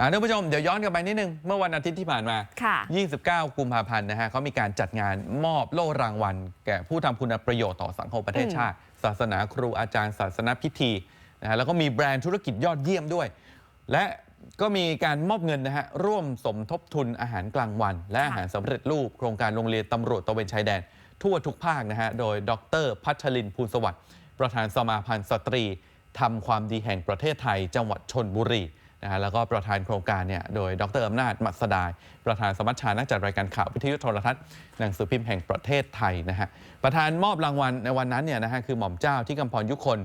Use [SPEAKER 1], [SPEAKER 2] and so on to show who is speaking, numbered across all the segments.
[SPEAKER 1] อ่าท่านผู้ชมเดี๋ยวย้อนกลับไปนิดนึง เมื่อวันอาทิตย์ที่ผ่านมา
[SPEAKER 2] ค่ะ
[SPEAKER 1] 29 กุมภาพันธ์นะฮะเขามีการจัดงานมอบโล่รางวัล แก่ผู้ทำคุณประโยชน์ต่อสังคมประเทศชาติ ศาสนาครูอาจารย์ศาสนพิธีนะฮะแล้วก็มีแบรนด์ธุรกิจยอดเยี่ยมด้วย และก็มีการมอบเงินนะฮะร่วมสมทบทุนอาหารกลางวัน และอาหารสำเร็จรูป โครงการโรงเรียนตำรวจตระเวนชายแดน ทั่วทุกภาคนะฮะโดยดรพัชรินทร์ภูลสวัสดิ์ประธานสมาพันธ์สตรีทำความดีแห่งประเทศไทย จังหวัดชนบุรี นะฮะแล้วก็ประธานโครงการเนี่ยโดยดรอำนาจมัสดาย ประธานสมัชชานักจัดรายการข่าววิทยุโทรทัศน์หนังสือพิมพ์แห่งประเทศไทยนะฮะประธานมอบรางวัลในวันนั้นเนี่ยนะฮะคือหม่อมเจ้าที่กำพรยุคน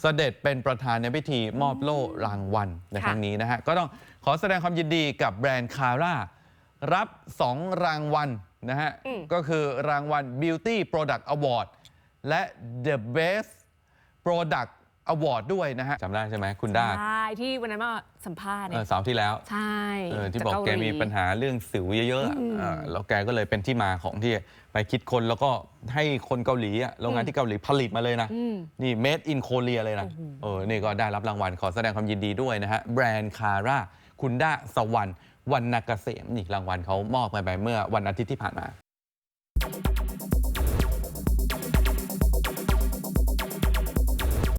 [SPEAKER 1] เสด็จเป็นประธานในพิธีมอบโล่รางวัลในครั้งนี้นะฮะก็ต้องขอแสดงความยินดีกับแบรนด์คาร่ารับ 2 รางวัลนะฮะ
[SPEAKER 2] อืม
[SPEAKER 1] ก็คือรางวัล Beauty Product Award และ The Best Product Award ด้วยนะฮะจำได้ใช่ไหมคุณด้า
[SPEAKER 2] ใช่ที่วันนั้นมาสัมภาษณ์
[SPEAKER 1] เอ
[SPEAKER 2] เนี่
[SPEAKER 1] อยเสาร์ที่แล้ว
[SPEAKER 2] ใช่
[SPEAKER 1] เออที่
[SPEAKER 2] จาก
[SPEAKER 1] บอก
[SPEAKER 2] เาห
[SPEAKER 1] แก
[SPEAKER 2] ลี
[SPEAKER 1] มีปัญหาเรื่องสิวเยอะๆอะ
[SPEAKER 2] อืม
[SPEAKER 1] เออแล้วแกก็เลยเป็นที่มาของที่ไปคิดคนแล้วก็ให้คนเกาหลีอะโรงงานที่เกาหลีผลิตมาเลยนะ
[SPEAKER 2] อืม
[SPEAKER 1] นี่ made in Korea เลยนะ
[SPEAKER 2] โอ้โห
[SPEAKER 1] เออ นี่ก็ได้รับรางวัลขอแสดงความยินดีด้วยนะฮะ แบรนด์คาร่าคุณด้าสวรรค์วรรณเกษมนี่รางวัลเขามอบกันไปเมื่อวันอาทิตย์ที่ผ่านมา